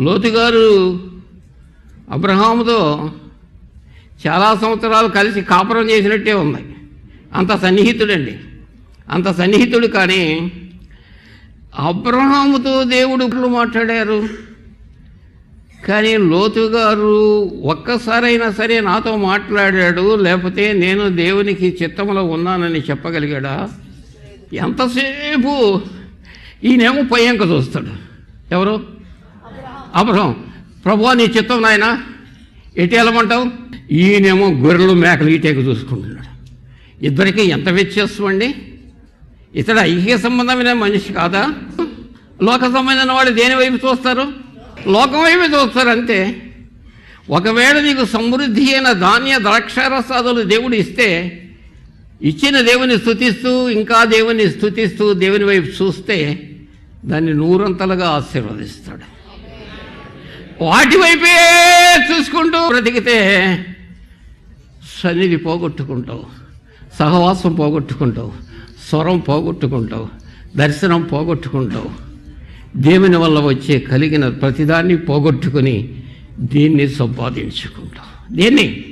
లోతు గారు అబ్రహాముతో చాలా సంవత్సరాలు కలిసి కాపురం చేసినట్టే ఉంది. అంత సన్నిహితుడండి. అంత సన్నిహితుడు కానీ అబ్రహాముతో దేవుడు ఇప్పుడు మాట్లాడారు. కానీ లోతు గారు ఒక్కసారైనా సరే నాతో మాట్లాడాడు లేకపోతే నేను దేవునికి చిత్తంలో ఉన్నానని చెప్పగలిగాడా? ఎంతసేపు ఈయనేమో పయ్యంక చూస్తాడు. ఎవరు? అబ్రహం ప్రభు నీ చిత్తం నాయన ఎటు వెళ్ళమంటావు? ఈయనేమో గొర్రెలు మేకలు ఈటేక చూసుకుంటున్నాడు. ఇద్దరికి ఎంత వ్యత్యాసం అండి? ఇతడు ఐక్య సంబంధమైన మనిషి కాదా? లోక సంబంధమైన వాడు దేని వైపు చూస్తారు? లోకం వైపు చూస్తారు అంతే. ఒకవేళ నీకు సమృద్ధి అయిన ధాన్య ద్రాక్షారసాదులు దేవుడు ఇస్తే ఇచ్చిన దేవుని స్థుతిస్తూ ఇంకా దేవుని స్థుతిస్తూ దేవుని వైపు చూస్తే దాన్ని నూరంతలుగా ఆశీర్వదిస్తాడు. వాటి వైపే చూసుకుంటూ బ్రతికితే సన్నిధి పోగొట్టుకుంటావు సహవాసం పోగొట్టుకుంటావు స్వరం పోగొట్టుకుంటావు దర్శనం పోగొట్టుకుంటావు. దేవుని వల్ల వచ్చే కలిగిన ప్రతిదాన్ని పోగొట్టుకుని దీన్ని సంపాదించుకుంటావు. దీన్ని?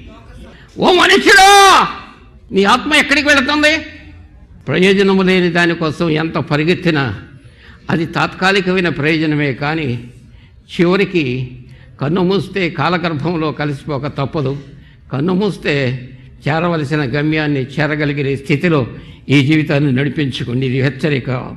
ఓ మనుషుడా! నీ ఆత్మ ఎక్కడికి వెళుతుంది? ప్రయోజనము లేని దానికోసం ఎంత పరిగెత్తినా అది తాత్కాలికమైన ప్రయోజనమే కానీ చివరికి కన్ను మూస్తే కాలగర్భంలో కలిసిపోక తప్పదు. కన్ను మూస్తే చేరవలసిన గమ్యాన్ని చేరగలిగిన స్థితిలో ఈ జీవితాన్ని నడిపించుకుని ఇది హెచ్చరిక.